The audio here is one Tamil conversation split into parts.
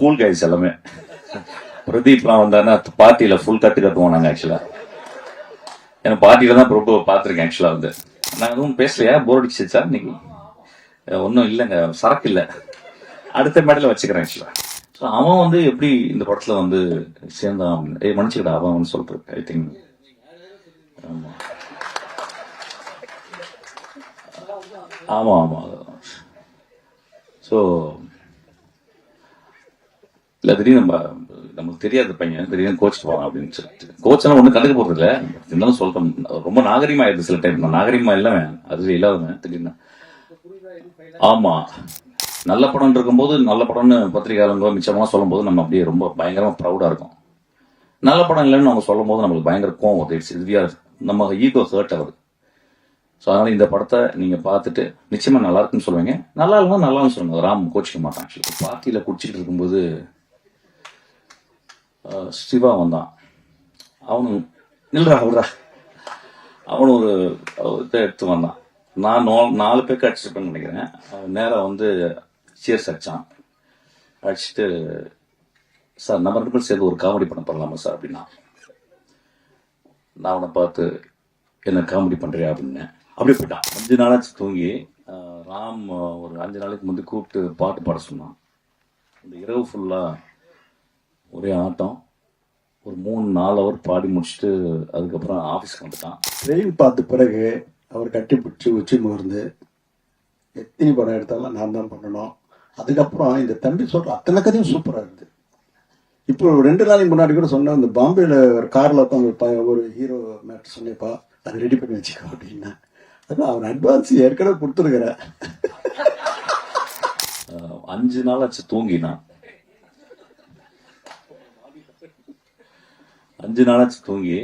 கூல் கைஸ் எல்லாமே. பிரதீப்லாம் வந்தாருன்னா பார்ட்டியில் ஃபுல் கட்டு கட்டுவோம் நாங்கள் ஆக்சுவலாக ஏன்னா பார்ட்டியில தான் பிரபு பார்த்துருக்கேன் ஆக்சுவலாக வந்து. நான் எதுவும் பேசலையா? போர் அடிச்சிச்சா இன்னைக்கு. ஒன்றும் இல்லைங்க. சரக்கு இல்லை. அடுத்த மேடையில் வச்சுக்கிறேன் ஆக்சுவலாக ஸோ அவன் வந்து எப்படி இந்த படத்தில் வந்து சேர்ந்தான் அப்படின்னு. ஏய் அவன் அவன் ஐ திங்க் ஆமாம் ஆமாம் ஆமாம் ஸோ இல்லை திடீர்னு நம்ம நமக்கு தெரியாத பையன் திடீர்னு கோச்சிட்டு போவான் அப்படின்னு சொல்லிட்டு. கோச் எல்லாம் ஒன்றும் கண்டுக்க போறது இல்லை. இருந்தாலும் சொல்றேன் ரொம்ப நாகரிகமா ஆயிடுது சில டைம் நாகரிகமா இல்லவன் அது இல்லாதவன் திடீர்னு. ஆமா. நல்ல படம் இருக்கும்போது நல்ல படம்னு பத்திரிகையாளங்களோ மிச்சமாக சொல்லும்போது நம்ம அப்படியே ரொம்ப பயங்கரமா ப்ரௌடா இருக்கும். நல்ல படம் இல்லைன்னு அவங்க சொல்லும் போது நம்மளுக்கு பயங்கர கோவம் வருது. இட்ஸ் இதுவியா நம்ம ஈகோ ஹர்ட் ஆகுது. ஸோ அதனால இந்த படத்தை நீங்க பார்த்துட்டு நிச்சயமா நல்லா இருக்குன்னு சொல்லுவீங்க. நல்லா இல்லைன்னா நல்லான்னு சொல்லுங்க. ராம் கோச்சிக்க மாட்டான் ஆக்சுவலி பார்ட்டியில குடிச்சிட்டு இருக்கும்போது சிவா வந்தான் அவனு நில்றா விடுறா அவனும் ஒரு இதை எடுத்து வந்தான் நான் நோ- நாலு பேருக்கு அடிச்சிருப்பேன்னு நினைக்கிறேன் அவன் வந்து சேர்ஸ் அடிச்சான் அடிச்சுட்டு சார் நம்ம ரெண்டு பேரும் சேர்ந்து ஒரு காமெடி பண்ண பண்ணலாமா சார் அப்படின்னா நான் அவனை பார்த்து என்ன காமெடி பண்ணுறியா அப்படின்னு அப்படியே போயிட்டான் அஞ்சு நாளாச்சு தூங்கி ராம் ஒரு அஞ்சு நாளைக்கு முந்தைய கூப்பிட்டு பாட்டு பாட சொன்னான் இந்த இரவு ஃபுல்லாக ஒரே ஆட்டம். ஒரு மூணு நாலு அவர் பாடி முடிச்சுட்டு அதுக்கப்புறம் ஆஃபீஸ்க்கு வந்துட்டான். ட்ரெயின் பார்த்த பிறகு அவர் கட்டி பிடிச்சி உச்சி முகர்ந்து எத்தனை படம் எடுத்தாலும் நான் தான் பண்ணணும். அதுக்கப்புறம் இந்த தம்பி சொல்ற அத்தனை கதையும் சூப்பரா இருக்குது இப்போ ரெண்டு நாளைக்கு முன்னாடி கூட சொன்னேன் இந்த பாம்பேல ஒரு கார்ல உட்காந்து ஒரு ஹீரோ மேட்டர் சொன்னேப்பா. அதை ரெடி பண்ணி வச்சுக்கோ அப்படின்னா. அதான் அவன் அட்வான்ஸ் ஏற்கனவே கொடுத்துருக்கிறேன் அஞ்சு நாள் ஆச்சு தூங்கினான். அஞ்சு நாளாச்சு தூங்கி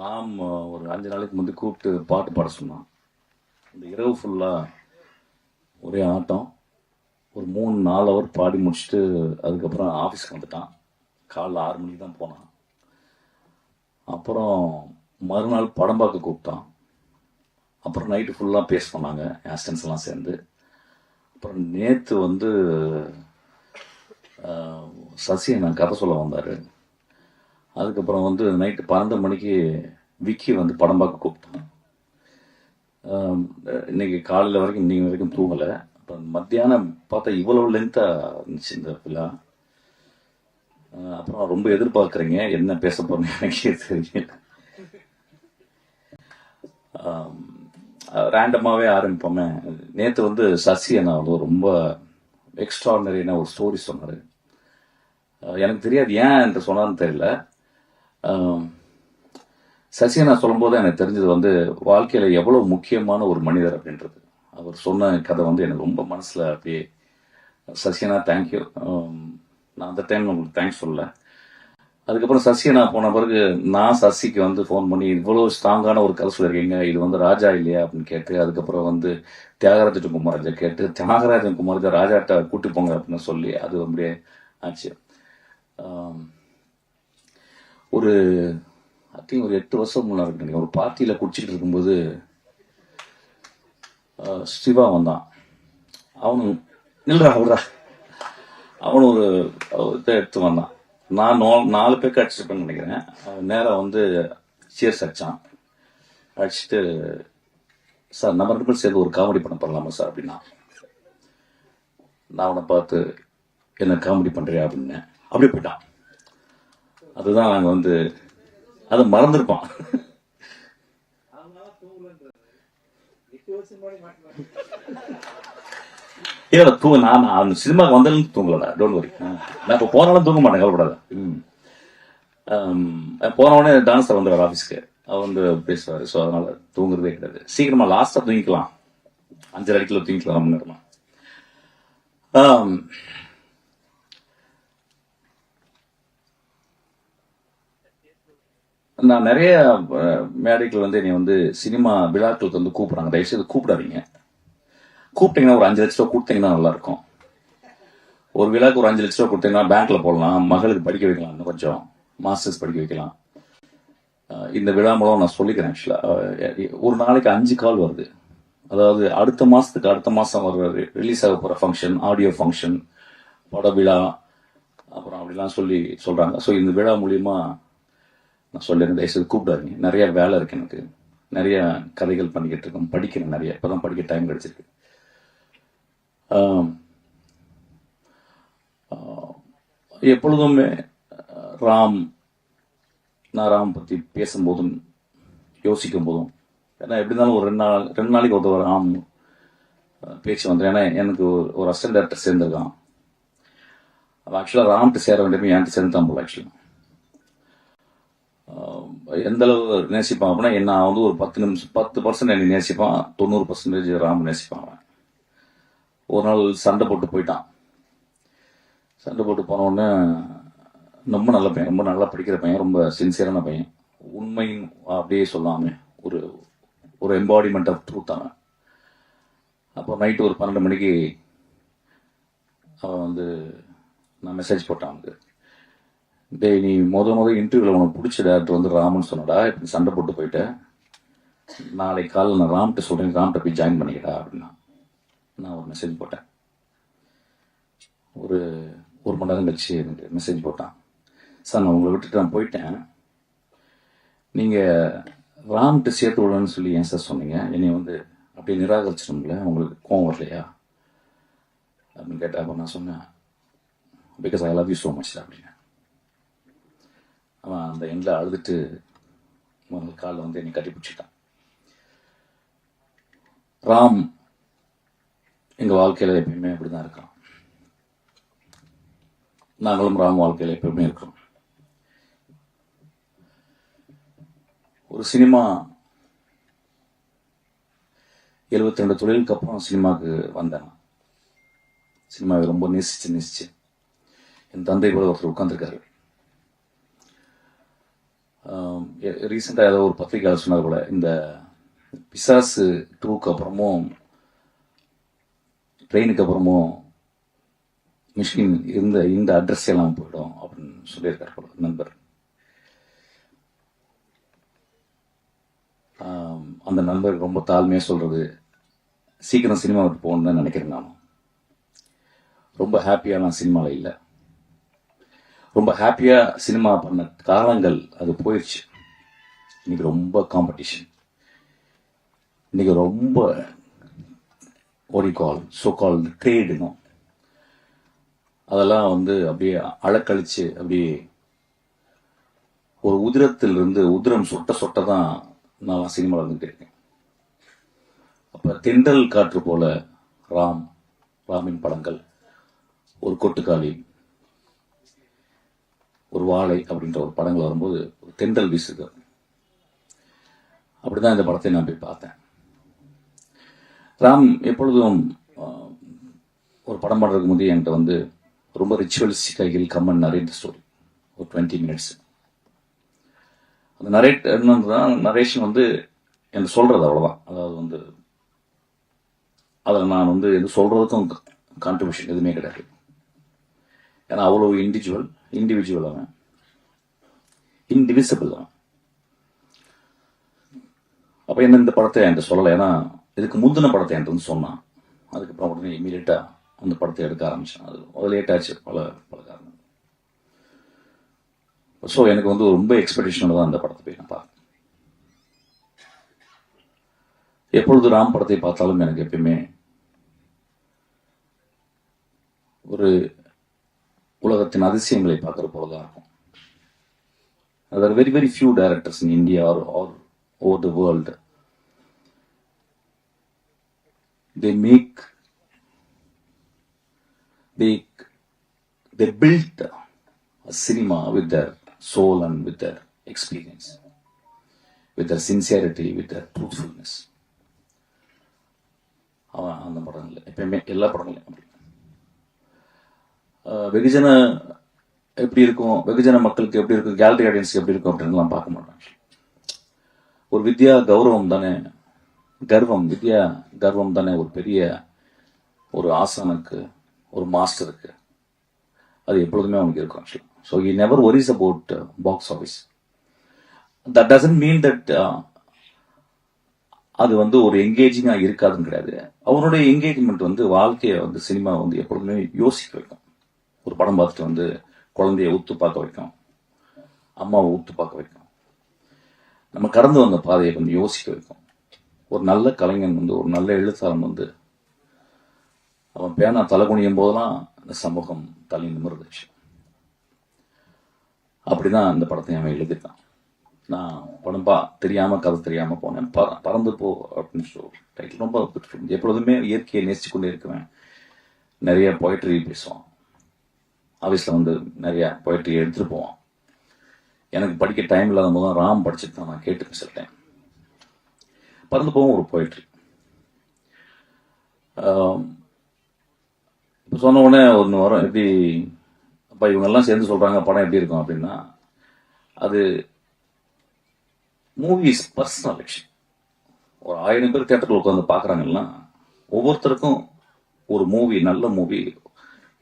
ராம் ஒரு அஞ்சு நாளைக்கு முந்தைய கூப்பிட்டு பாட்டு பாட சொன்னான். இந்த இரவு ஃபுல்லாக ஒரே ஆட்டம். ஒரு மூணு நாலு அவர் பாடி முடிச்சுட்டு அதுக்கப்புறம் ஆஃபீஸ்க்கு வந்துட்டான். காலைல ஆறு மணிக்கு தான் போனான். அப்புறம் மறுநாள் படம் பார்க்க கூப்பிட்டான். அப்புறம் நைட்டு ஃபுல்லாக பேஸ் பண்ணாங்க ஆஸ்டன்ஸ் எல்லாம் சேர்ந்து. அப்புறம் நேற்று வந்து சசியை சசி நான் கதை சொல்ல வந்தார். அதுக்கப்புறம் வந்து நைட்டு பன்னெண்டு மணிக்கு விக்கி வந்து படம் பார்க்க கூப்பிட்டான் இன்றைக்கி இன்னைக்கு காலையில் வரைக்கும் இன்னைக்கு வரைக்கும் தூங்கலை. அப்புறம் மத்தியானம் பார்த்தா இவ்வளவு லென்த்தாக இருந்துச்சு இந்த விழா அப்புறம் ரொம்ப எதிர்பார்க்குறீங்க. என்ன பேச போகிறேன்னு எனக்கே தெரியல. ரேண்டமாகவே ஆரம்பிப்போமே. நேற்று வந்து சசி அண்ணா ரொம்ப எக்ஸ்ட்ராடனரியான ஒரு ஸ்டோரி சொன்னார். எனக்கு தெரியாது ஏன் என்று சொன்னார்னு தெரியல. சசி நான் சொல்லும்போது எனக்கு தெரிஞ்சது வந்து வாழ்க்கையில் எவ்வளோ முக்கியமான ஒரு மனிதர் அப்படின்றது. அவர் சொன்ன கதை வந்து எனக்கு ரொம்ப மனசில் அப்படியே சசியனா தேங்க்யூ நான் அந்த டைம் உங்களுக்கு தேங்க்ஸ் சொல்லலை. அதுக்கப்புறம் சசி நான் போன பிறகு நான் சசிக்கு வந்து ஃபோன் பண்ணி இவ்வளோ ஸ்ட்ராங்கான ஒரு கதை சொல்லியிருக்கீங்க. இது வந்து ராஜா இல்லையா? அப்படின்னு கேட்டு அதுக்கப்புறம் வந்து தியாகராஜன் குமாரஜா கேட்டு தியாகராஜன் குமாரஜா ராஜாட்ட கூட்டி போங்க அப்படின்னு சொல்லி அது அப்படியே ஆச்சு. ஒரு ஐ திங்க் ஒரு எட்டு வருஷம் முன்னாடி நினைக்கிறேன். ஒரு பார்ட்டியில் குடிச்சிட்டு இருக்கும்போது சிவா வந்தான். அவனு நில்றா விடுறா. அவனும் ஒரு இதை எடுத்து வந்தான். நான் நோ- நாலு பேருக்கு அடிச்சிருப்பேன்னு நினைக்கிறேன். அவன் வந்து சேர்ஸ் அடிச்சான். அடிச்சுட்டு சார் நம்ம ரெண்டு பேரும் சேர்ந்து ஒரு காமெடி பண்ண பண்ணலாமா சார்? அப்படின்னா நான் அவனை பார்த்து என்ன காமெடி பண்ணுறியா அப்படின்னு அப்படியே போயிட்டான். அதுதான் நாங்க வந்து அதை மறந்துருப்பான். இல்ல தூங்க நான் அந்த சினிமாக்கு வந்தாலும் தூங்கலடா டோன்ட் வரி நான் இப்போ போனாலும் தூங்க மாட்டேன் கவலைப்படாத. ம். ஆம், போன உடனே டான்ஸர் வந்துடுவார் ஆஃபீஸ்க்கு அவர் வந்து பேசுவார். ஸோ அதனால தூங்குறதே கிடையாது. சீக்கிரமா லாஸ்டா தூங்கிக்கலாம். அஞ்சரை அடிக்கல தூங்கிக்கலாம் நேரமா. நான் நிறைய மேடைகள் வந்து என்னை வந்து சினிமா விழாக்களுக்கு வந்து கூப்பிடுறாங்க. தயவுசெய்து கூப்பிடாதீங்க. கூப்பிட்டீங்கன்னா ஒரு அஞ்சு லட்ச ரூபா கொடுத்தீங்கன்னா நல்லா இருக்கும் ஒரு விழாக்கு ஒரு அஞ்சு லட்ச ரூபா கொடுத்தீங்கன்னா பேங்க்ல போடலாம் மகளுக்கு படிக்க வைக்கலாம் இன்னும் கொஞ்சம் மாஸ்டர்ஸ் படிக்க வைக்கலாம். இந்த விழா மூலம் நான் சொல்லிக்கிறேன் ஆக்சுவலா ஒரு நாளைக்கு அஞ்சு கால் வருது. அதாவது அடுத்த மாசத்துக்கு அடுத்த மாசம் வர ரிலீஸ் ஆக போற ஃபங்க்ஷன் ஆடியோ ஃபங்க்ஷன் பட விழா அப்புறம் அப்படிலாம் சொல்லி சொல்றாங்க. ஸோ இந்த விழா மூலியமா நான் சொல்லியிருந்தேன் தயவுசெய்து கூப்பிடாதீங்க. நிறைய வேலை இருக்கு எனக்கு. நிறைய கதைகள் பண்ணிக்கிட்டு இருக்கோம். படிக்கிறேன் நிறைய. இப்பதான் படிக்க டைம் கிடைச்சிருக்கு. எப்பொழுதுமே ராம் நான் ராம் பற்றி பேசும்போதும் யோசிக்கும் போதும் ஏன்னா எப்படி இருந்தாலும் ஒரு ரெண்டு நாள் ரெண்டு நாளைக்கு ஒருத்தர் ராம் பேச்சு வந்துடும் ஏன்னா எனக்கு ஒரு- ஒரு அசிஸ்டன்ட் டேரக்டர் சேர்ந்துருக்கான். அது ஆக்சுவலாக ராம்கிட்ட சேர வேண்டியமே என்கிட்ட சேர்ந்தான் போல ஆக்சுவலாக எந்த அளவு நேசிப்பான் அப்படின்னா என்ன வந்து ஒரு பத்து நிமிஷம் பத்து பர்சன்ட் என்னை நேசிப்பான் தொண்ணூறு பர்சன்டேஜ் ராம் நேசிப்பான் அவன். ஒரு நாள் சண்டை போட்டு போயிட்டான். சண்டை போட்டு போனவுடனே ரொம்ப நல்ல பையன் ரொம்ப நல்லா படிக்கிற பையன் ரொம்ப சின்சியரான பையன். உண்மையும் அப்படியே சொல்லாமே. ஒரு ஒரு எம்பாடிமெண்ட் ஆஃப் ட்ரூத் அவன். அப்போ நைட்டு ஒரு பன்னெண்டு மணிக்கு அவன் வந்து நான் மெசேஜ் போட்டான் அவனுக்கு. டேய் நீ முத முத இன்டர்வியூல உனக்கு பிடிச்ச டேரக்டர் வந்து ராமன் சொன்னடா இப்படி சண்டை போட்டு போயிட்டேன் நாளைக்கு காலையில் நான் ராம்கிட்ட சொல்கிறேன் ராம்கிட்ட போய் ஜாயின் பண்ணிக்கடா அப்படின்னா. நான் ஒரு மெசேஜ் போட்டேன். ஒரு ஒரு மணி நேரம் கழிச்சு எனக்கு மெசேஜ் போட்டான். சார் நான் உங்களை விட்டுட்டு நான் போயிட்டேன். நீங்கள் ராம்கிட்ட சேர்த்து விடணும்னு சொல்லி ஏன் சார் சொன்னீங்க? என்னை வந்து அப்படியே நிராகரிச்சிடும்ல உங்களுக்கு கோவம் வரலையா? அப்படின்னு கேட்டால் அப்போ நான் சொன்னேன் because I love you so much அப்படின்னு. அவன் அந்த எண்டில் அழுதுட்டு முதல் காலில் வந்து என்னை கட்டி பிடிச்சிட்டான். ராம் எங்கள் வாழ்க்கையில் எப்பயுமே அப்படிதான் இருக்கான். நாங்களும் ராம் வாழ்க்கையில் எப்பயுமே இருக்கிறோம். ஒரு சினிமா 72 ரெண்டு தொழிலுக்கு அப்புறம் சினிமாவுக்கு வந்தேன் சினிமாவை ரொம்ப நேசிச்சு நேசிச்சு. என் தந்தை கூட ஒருத்தர் உட்காந்துருக்காரு ரீசெண்டாக ஏதோ ஒரு பத்திரிகையாளர் சொன்னார் கூட இந்த பிசாசு டூக்கு அப்புறமும் ட்ரெயினுக்கு அப்புறமும் மிஷின் இருந்த இந்த அட்ரஸ் எல்லாம் போயிடும் அப்படின்னு சொல்லியிருக்காரு போல நண்பர். அந்த நண்பர் ரொம்ப தாழ்மையாக சொல்கிறது சீக்கிரம் சினிமா விட்டு போகணும்னு தான் நினைக்கிறேன் நானும். ரொம்ப ஹாப்பியாலாம் சினிமாவில் இல்லை. ரொம்ப ஹாப்பியாக சினிமா பண்ண காலங்கள் அது போயிடுச்சு இன்னைக்கு ரொம்ப காம்படிஷன் இன்னைக்கு ரொம்ப ஓடி கால் சோ கால் ட்ரேடுனும் அதெல்லாம் வந்து அப்படியே அழக்கழிச்சு அப்படியே ஒரு உதிரத்தில் இருந்து உதிரம் சொட்ட சொட்ட தான் நான் சினிமாவில் இருந்துட்டு இருக்கேன். அப்போ தென்றல் காற்று போல ராம் ராமின் படங்கள் ஒரு கொட்டுக்காளி ஒரு வாழை அப்படின்ற ஒரு படங்கள் வரும்போது ஒரு தென்றல் வீசுது. அப்படிதான் இந்த படத்தை நான் போய் பார்த்தேன். ராம் எப்பொழுதும் ஒரு படம் பாடுறதுக்கு முந்தைய என்கிட்ட வந்து ரொம்ப ரிச்சுவலிஸ்டிக்காக he'll come and narrate story ஒரு டுவெண்ட்டி மினிட்ஸ் அந்த நரேட் என்னதான் நரேஷன் வந்து என்ன சொல்றது அவ்வளோதான் அதாவது வந்து அதில் நான் வந்து எது சொல்றதுக்கும் கான்ட்ரிபியூஷன் எதுவுமே கிடையாது. ஏன்னா அவ்வளோ இண்டிவிஜுவல் இண்டிவிஜுவல் அவன். இன்டிவிசிபிள் அவன். அப்போ என்ன இந்த படத்தை என்கிட்ட சொல்லலை? ஏன்னா இதுக்கு முந்தின படத்தை என்கிட்ட வந்து சொன்னான். அதுக்கப்புறம் உடனே இமீடியட்டாக அந்த படத்தை எடுக்க ஆரம்பித்தான் அது அது லேட் ஆச்சு பல பல காரணம் ஸோ எனக்கு வந்து ரொம்ப எக்ஸ்பெக்டேஷனோட தான் அந்த படத்தை போய் நான் பார்த்தேன். எப்பொழுது ராம் படத்தை பார்த்தாலும் எனக்கு எப்பயுமே ஒரு உலகத்தின் அதிசயங்களை பார்க்குற போல இருக்கும் other very very few directors in India are are over the world they make they they build cinema with their soul and with their experience with their sincerity with their truthfulness அவன் அந்த படங்கள் எப்பயுமே எல்லா படங்களையும் அப்படி வெகுஜன எப்படி இருக்கும்? வெகுஜன மக்களுக்கு எப்படி இருக்கும்? கேலரி ஆடியன்ஸ் எப்படி இருக்கும் அப்படின்லாம் பார்க்க மாட்டாங்க ஒரு வித்யா கௌரவம் தானே? கர்வம் வித்யா கர்வம் தானே ஒரு பெரிய ஒரு ஆசனுக்கு ஒரு மாஸ்டருக்கு. அது எப்பொழுதுமே அவனுக்கு இருக்கும் actually so he never worries about box office that doesn't mean that அது வந்து ஒரு என்கேஜிங்காக இருக்காதுன்னு கிடையாது. அவனுடைய என்கேஜ்மெண்ட் வந்து வாழ்க்கையை வந்து சினிமா வந்து எப்பொழுதுமே யோசிக்க வைக்கும். ஒரு படம் பார்த்துட்டு வந்து குழந்தைய உத்து பார்க்க வைக்கும். அம்மாவை ஊத்து பார்க்க வைக்கும். நம்ம கடந்து வந்த பாதையை கொஞ்சம் யோசிக்க வைக்கும். ஒரு நல்ல கலைஞன் வந்து ஒரு நல்ல எழுத்தாளன் வந்து அவன் பேனா தலை குனியும் போதெல்லாம் இந்த சமூகம் தலை நிமிர்ந்துச்சு. அப்படிதான் அந்த படத்தை அவன் எழுதிட்டான் நான் படம் பா தெரியாம கதை தெரியாம போனேன். பற- பறந்து போ அப்படின்னு சொல்லி டைட்டில் ரொம்ப எப்பொழுதுமே இயற்கையை நேசிச்சு கொண்டே இருக்குவேன். நிறைய பொயட்ரி பேசுவான். ஆஃபீஸில் வந்து நிறையா போய்ட்டு எடுத்துகிட்டு போவான் எனக்கு படிக்க டைம் இல்லாத போது தான் ராம் படிச்சுட்டு தான் நான் கேட்டு பேசிட்டேன் பறந்து போவோம் ஒரு பொயட்ரி இப்போ சொன்ன உடனே ஒன்று வரும். எப்படி அப்போ இவங்கெல்லாம் சேர்ந்து சொல்கிறாங்க படம் எப்படி இருக்கும் அப்படின்னா அது மூவிஸ் பர்சனல் விஷயம் ஒரு ஆயிரம் பேர் தேட்டரில் உட்காந்து பார்க்குறாங்கன்னா ஒவ்வொருத்தருக்கும் ஒரு மூவி நல்ல மூவி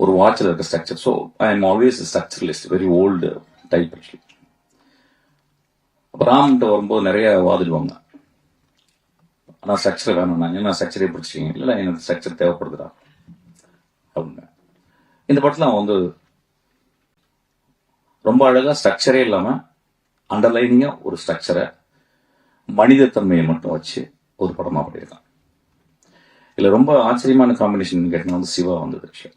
ஒரு வாட்சில் இருக்க structure so I am always structuralist very old type அப்போ ராம்கிட்ட வரும்போது நிறைய வாதிடுவாங்க. ஆனால் ஸ்ட்ரக்சர் வேணும் நான் என்ன ஸ்ட்ரக்சரே பிடிச்சிங்க இல்லை எனக்கு ஸ்ட்ரக்சர் தேவைப்படுதுடா. அப்படின்னு. இந்த படத்தில் அவன் வந்து ரொம்ப அழகா ஸ்ட்ரக்சரே இல்லாம அண்டர்லைனிங்காக ஒரு ஸ்ட்ரக்சரை மனிதத்தன்மையை மட்டும் வச்சு ஒரு படமா பண்ணியிருக்கான். இதுல ரொம்ப ஆச்சரியமான காம்பினேஷன் கேட்டீங்கன்னா வந்து சிவா வந்தது actually.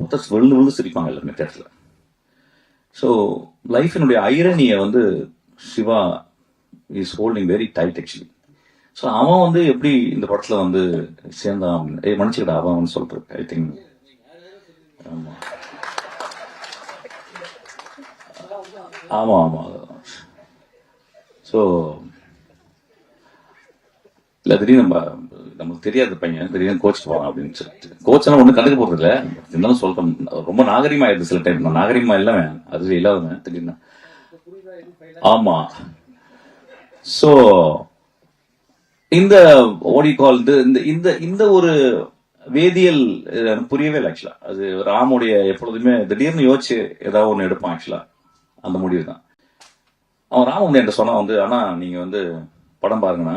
மொத்தம் விழுந்து விழுந்து சிரிப்பாங்க எல்லாருமே தேட்டரில் ஸோ லைஃபினுடைய ஐரனியை வந்து Shiva is holding very tight actually so அவன் வந்து எப்படி இந்த படத்தில் வந்து சேர்ந்தான் அப்படின்னு ஏய் அவன் வந்து சொல்றது ஐ திங்க் ஆமாம் ஆமாம் ஆமாம் ஸோ இல்லை திடீர்னு நம்ம நமக்கு தெரியாத பையன் தெரியாது கோச் போவான் அப்படின்னு சொல்லிட்டு. கோச் எல்லாம் ஒன்றும் கண்டுக்க போறது இல்ல. இருந்தாலும் சொல்றேன். ரொம்ப நாகரிகமா ஆயிடுது சில டைம் நான் நாகரிகமா அது இல்லாதவன் திடீர்னு. ஆமா. சோ இந்த ஓடி கால் இந்த இந்த இந்த ஒரு வேதியியல் புரியவே இல்லை ஆக்சுவலா அது ராமுடைய எப்பொழுதுமே திடீர்னு யோசிச்சு ஏதாவது ஒன்று எடுப்பான் ஆக்சுவலா அந்த முடிவு தான் அவன் ராம வந்து என்கிட்ட சொன்னான் வந்து ஆனா நீங்க வந்து படம் பாருங்கன்னா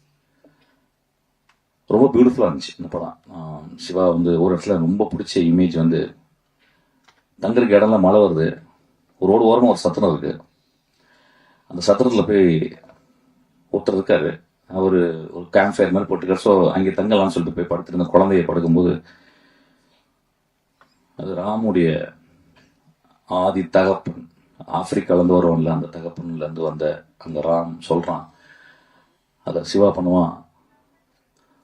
ரொம்ப பியூட்டிஃபுல்லாக இருந்துச்சு இந்த படம். சிவா வந்து ஒரு இடத்துல ரொம்ப பிடிச்ச இமேஜ் வந்து தங்குறதுக்கு இடம்லாம் மழை வருது. ரோடு ஓரமாக ஒரு சத்திரம் இருக்குது அந்த சத்திரத்தில் போய் ஒருத்தர் இருக்காரு. அவர் ஒரு கேம்ப் ஃபயர் மாதிரி போட்டுக்கார். ஸோ அங்கே தங்கலாம்னு சொல்லிட்டு போய் படுத்துருந்த குழந்தைய படுக்கும்போது அது ராமுடைய ஆதி தகப்பன் ஆப்பிரிக்காலேருந்து வருவான்ல அந்த தகப்பன்லேருந்து வந்த அந்த ராம் சொல்கிறான் அதை சிவா பண்ணுவான்.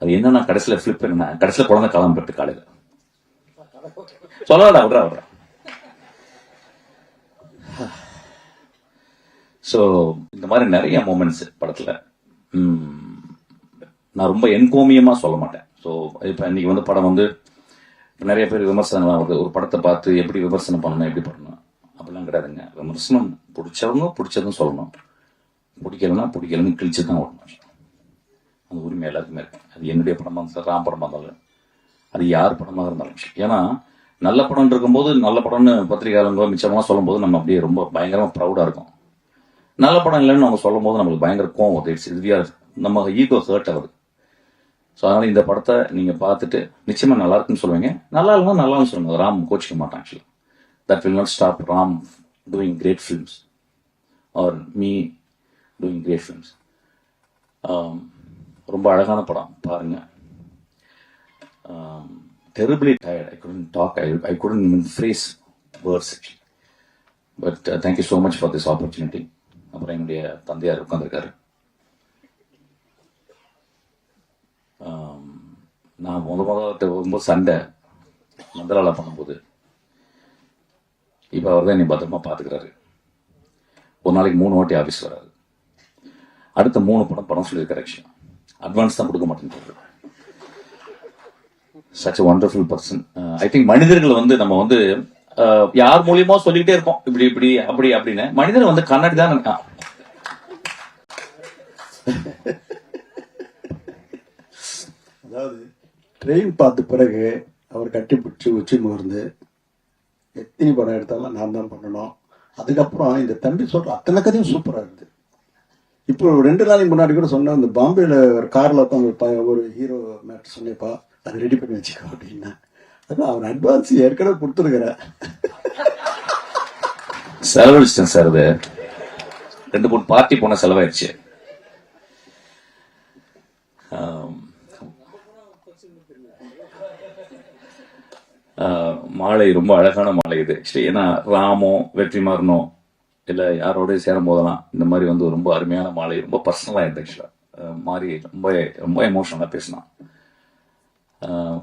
அது என்னன்னா கடைசியில் ஃபிளிப் என்ன? கடைசியில் குழந்தை கிளம்பிட்டு காலையில் சொல்லடா விட்றா விட்றா. ஸோ இந்த மாதிரி நிறைய மூமெண்ட்ஸ் படத்தில். நான் ரொம்ப என்கோமியமா சொல்ல மாட்டேன். ஸோ இப்போ இன்னைக்கு வந்து படம் வந்து நிறைய பேர் விமர்சனம் ஆகுது ஒரு படத்தை பார்த்து எப்படி விமர்சனம் பண்ணணும் எப்படி பண்ணணும்? அப்படிலாம் கிடையாதுங்க. விமர்சனம் பிடிச்சவங்க பிடிச்சதும் சொல்லணும். பிடிக்கலன்னா பிடிக்கலன்னு கிழிச்சு தான் ஓடணும். அந்த உரிமை எல்லாருக்குமே இருக்கு. அது என்னுடைய படமாக இருந்தாலும் ராம் படமாக இருந்தாலும் அது யார் படமாக இருந்தாலும் ஏன்னா நல்ல படம் இருக்கும்போது நல்ல படம்னு பத்திரிகையாளங்க மிச்சமாக சொல்லும்போது நம்ம அப்படியே ரொம்ப பயங்கரமாக ப்ரௌடாக இருக்கும். நல்ல படம் இல்லைன்னு அவங்க சொல்லும் போது நம்மளுக்கு பயங்கர கோவம் வருது இட்ஸ் இதுவியாக நம்ம ஈகோ ஹர்ட் ஆகுது. ஸோ அதனால் இந்த படத்தை நீங்கள் பார்த்துட்டு நிச்சயமாக நல்லா இருக்குன்னு சொல்லுவீங்க. நல்லா இல்லைனா நல்லான்னு சொல்லுங்க. ராம் கோச்சிக்க மாட்டான் actually that will not stop Ram doing great films or me doing great films ரொம்ப அழகான படம் பாருங்க. Terribly tired I couldn't talk I I couldn't phrase words but thank you so much for this opportunity அப்புறம் என்னுடைய தந்தையார் உட்காந்துருக்காரு நான் முத முத ரொம்ப சண்டை மந்தலால பண்ணும்போது இப்போ அவர் தான் என்னை பத்திரமா பார்த்துக்கிறாரு ஒரு நாளைக்கு மூணு வாட்டி ஆஃபீஸ் வராது அடுத்த மூணு படம் படம் சொல்லியிருக்காரு விஷயம் அட்வான்ஸ் தான் கொடுக்க மாட்டேன்னு such wonderful person I think மனிதர்கள் வந்து நம்ம வந்து uh, யார் மூலியமா சொல்லிக்கிட்டே இருப்போம். இப்படி இப்படி அப்படி அப்படின்னு. மனிதர் வந்து கண்ணாடி தான் நினைக்கான். அதாவது ட்ரெயின் பார்த்த பிறகு அவர் கட்டிப்பிடிச்சு உச்சி முகர்ந்து எத்தனை படம் எடுத்தாலும் நான் தான் பண்ணணும். அதுக்கப்புறம் இந்த தம்பி சொல்ற அத்தனை கதையும் சூப்பராக இருக்குது. இப்போ ரெண்டு நாளைக்கு முன்னாடி கூட சொன்ன இந்த பாம்பேல ஒரு கார்ல தான் ஒரு ஹீரோ மேட் சொன்னேப்பா அதை ரெடி பண்ணி வச்சுக்கோ அப்படின்னா. அதான் அவன் அட்வான்ஸ் ஏற்கனவே கொடுத்துருக்கிறேன் செலவழிச்சிட்டேன் சார் அது. ரெண்டு மூணு பார்ட்டி போன செலவாயிடுச்சு மாலை ரொம்ப அழகான மாலை இது. ஏன்னா ராமோ வெற்றிமாறனும் இல்லை யாரோடய சேரும் போதெல்லாம் இந்த மாதிரி வந்து ரொம்ப அருமையான மாலை ரொம்ப பர்சனலாக இருந்துச்சு. மாறி ரொம்ப ரொம்ப எமோஷனலாக பேசினான்.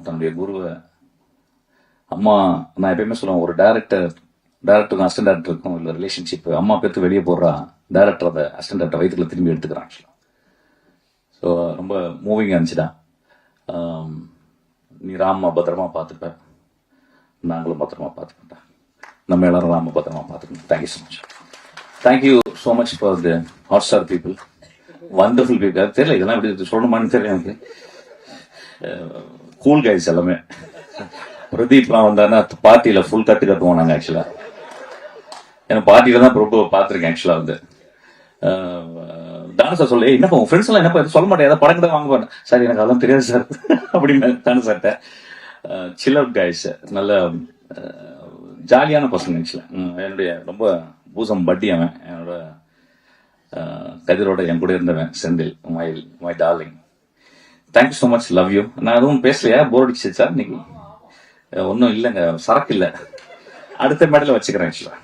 தன்னுடைய குருவை. அம்மா நான் எப்பயுமே சொல்லுவேன் ஒரு டேரக்டர் டேரக்டருக்கும் அசிஸ்டன்ட் டேரக்டருக்கும் இல்லை ரிலேஷன்ஷிப் அம்மா பேத்து வெளியே போடுறா டேரக்டர் அதை அசிஸ்டன்ட் டேரக்டர் வயிற்றுல திரும்பி எடுத்துக்கிறான் ஸோ ரொம்ப மூவிங் இருந்துச்சுடா. நீ ராமா பத்திரமா பார்த்துப்ப. நாங்களும் பத்திரமா பார்த்துக்கிட்டேன் நம்ம எல்லாரும் ராம பத்திரமா பார்த்துக்கணும். Thank you so much thank you so much for the Hotstar people wonderful people தெரியல இதெல்லாம் எப்படி சொல்லணுமான்னு தெரியல எனக்கு. கூல் கைஸ் எல்லாமே. பிரதீப்லாம் வந்தாருன்னா பார்ட்டியில் ஃபுல் கட்டு கட்டுவோம் நாங்கள் ஆக்சுவலாக ஏன்னா பார்ட்டியில தான் ரொம்ப பார்த்துருக்கேன் ஆக்சுவலாக வந்து. தானு சார் சொல்லி என்னப்பா ஃப்ரெண்ட்ஸ் எல்லாம் என்னப்பா சொல்ல மாட்டேன் ஏதாவது படம் தான் வாங்குவேன் சார் எனக்கு அதெல்லாம் தெரியாது சார் அப்படின்னு தானு சார்ட்ட சில் அவுட் கைஸ் நல்ல ஜாலியான பசங்க ஆக்சுவலாக என்னுடைய ரொம்ப பூசம் பட்டி அவன் என்னோட கதிரோட என் கூட இருந்தவன் Senthil my my darling thank you so much love you நான் எதுவும் பேசலையா? போர் அடிச்சு சார் இன்னைக்கு? ஒன்றும் இல்லைங்க சரக்கு இல்லை. அடுத்த மேடையில் வச்சுக்கிறேன் ஆக்சுவலா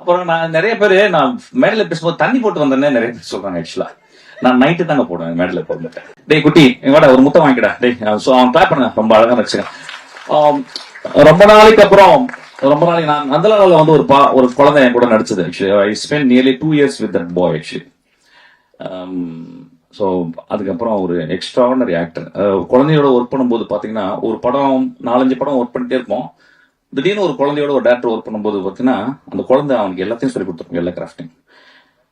அப்புறம் நான் நிறைய பேர் நான் மேடையில பேசும்போது தண்ணி போட்டு வந்தேன்னே நிறைய பேர் சொல்கிறாங்க ஆக்சுவலா நான் நைட்டு தாங்க போடுவேன் மேடையில போட்டு டேய் குட்டி இங்க ஒரு முத்தம் வாங்கிடா டேய் ஸோ அவன் கிளாப் பண்ண ரொம்ப அழகாக வச்சுக்கேன் ரொம்ப நாளைக்கு அப்புறம் ரொம்ப நாளைக்கு நான் நந்தலால வந்து ஒரு பா ஒரு குழந்தை என் கூட நடிச்சது actually I spend nearly two years with that boy actually so அதுக்கப்புறம் ஒரு எக்ஸ்ட்ராடனரி ஆக்டர் uh, குழந்தையோட ஒர்க் பண்ணும்போது பார்த்தீங்கன்னா ஒரு படம் நாலஞ்சு படம் ஒர்க் பண்ணிட்டே இருப்போம். திடீர்னு ஒரு குழந்தையோட ஒரு டேரக்டர் ஒர்க் பண்ணும்போது பார்த்தீங்கன்னா அந்த குழந்தை அவனுக்கு எல்லாத்தையும் சொல்லி கொடுத்துருக்கும் எல்லா கிராஃப்டிங்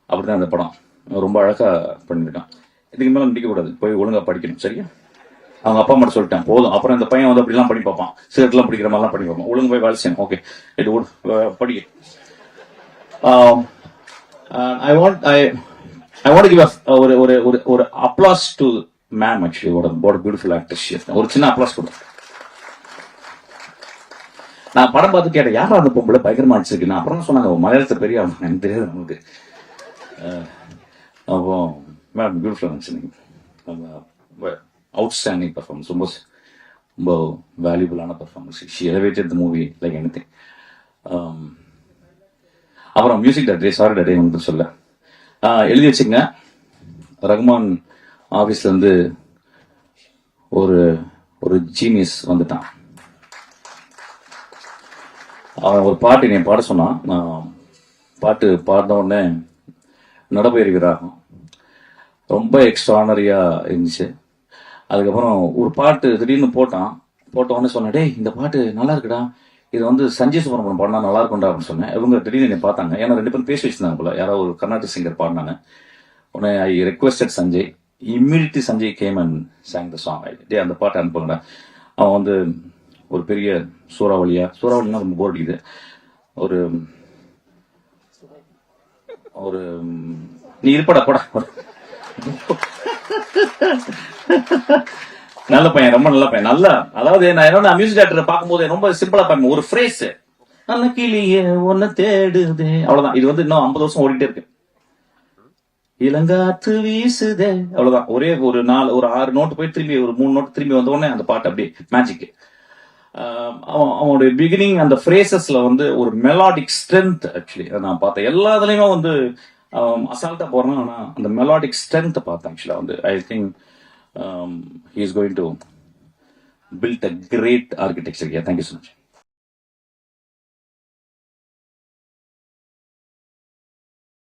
அப்படிதான் அந்த படம். ரொம்ப அழகாக பண்ணியிருக்கான். இதுக்கு மேலே முடிக்கக்கூடாது போய் ஒழுங்காக படிக்கணும் சரியா? அவங்க அப்பா மட்டும் சொல்லிட்டேன் போதும். அப்புறம் இந்த பையன் வந்து அப்படிலாம் பண்ணி பார்ப்பான். சிகரெட்லாம் பிடிக்கிற மாதிரிலாம் பண்ணி பார்ப்பான். ஒழுங்கு போய் வேலை செய்யணும். ஓகே இது ஓடு. I want I I want give ஒரு ஒரு ஒரு ஒரு அப்ளாஸ் டு மேம் ஆக்சுவலி ஒரு a what ஒரு சின்ன அப்ளாஸ் கொடுங்க. நான் படம் பார்த்து கேட்டேன் யாரும் அந்த பொம்பளை? பயங்கரமா அடிச்சிருக்கேன் அப்புறம் சொன்னாங்க மலையாளத்தை பெரிய ஆளு." எனக்கு தெரியாது நமக்கு uh, அப்போ மேம் பியூட்டிஃபுல்லாக இருந்துச்சு. அவுட்ஸ்டாண்டிங் பர்ஃபார்மன்ஸ் ரொம்ப ரொம்ப வேல்யூபிளான performance she elevated the movie like any thing அப்புறம் மியூசிக் டே சாரி டே வந்து சொல்ல எழுதி வச்சுங்க ரகுமான் ஆஃபீஸ்லேருந்து ஒரு ஒரு ஜீனியஸ் வந்துட்டான். அவன் ஒரு பாட்டு என்னை பாட சொன்னான். நான் பாட்டு பாடின உடனே நடப்பயிறுகிறாகும் ரொம்ப எக்ஸ்ட்ரானரியாக இருந்துச்சு. அதுக்கப்புறம் ஒரு பாட்டு திடீர்னு போட்டான். போட்ட உடனே சொன்னேன் டேய் இந்த பாட்டு நல்லா இருக்குடா. இது வந்து சஞ்சய் சுப்ரமணியம் பாடினா நல்லா இருக்கும்டா அப்படின்னு சொன்னேன். இவங்க திடீர்னு என்னை பார்த்தாங்க. ஏன்னா ரெண்டு பேரும் பேசி வச்சிருந்தாங்க போல. யாரோ ஒரு கர்நாடக சிங்கர் பாடினாங்க. உடனே I requested Sanjay. Immediately Sanjay came and sang the song டே அந்த பாட்டு அனுப்புங்கடா. அவன் வந்து ஒரு பெரிய சூறாவளியா சூறாவளினா ரொம்ப போர் அடிக்குது. ஒரு ஒரு நீ இருப்படா போடா. நல்ல பையன் ரொம்ப நல்ல பையன். நல்ல அதாவது நான் என்னோட மியூசிக் டேரக்டர் பார்க்கும்போது ரொம்ப சிம்பிளா பையன் ஒரு ஃப்ரேஸ் நல்ல கிளியே ஒன்ன தேடுதே. அவ்வளவுதான். இது வந்து இன்னும் ஐம்பது வருஷம் ஓடிட்டே இருக்கு. இளங்காத்து வீசுதே. அவ்வளவுதான். ஒரே ஒரு நாலு ஒரு ஆறு நோட்டு போய் திரும்பி ஒரு மூணு நோட்டு திரும்பி வந்த உடனே அந்த பாட்டு அப்படியே மேஜிக் அவன் அவனுடைய பிகினிங் அந்த ஃப்ரேசஸ்ல வந்து ஒரு மெலாடிக் ஸ்ட்ரென்த் ஆக்சுவலி நான் பார்த்தேன். எல்லா இதுலயுமே வந்து அசால்ட்டா போறான் ஆனா அந்த மெலாடிக் ஸ்ட்ரென்த் பார்த்தேன் ஆக்சுவலா வந்து I think um, he is going to build a great architecture here. Thank you so much.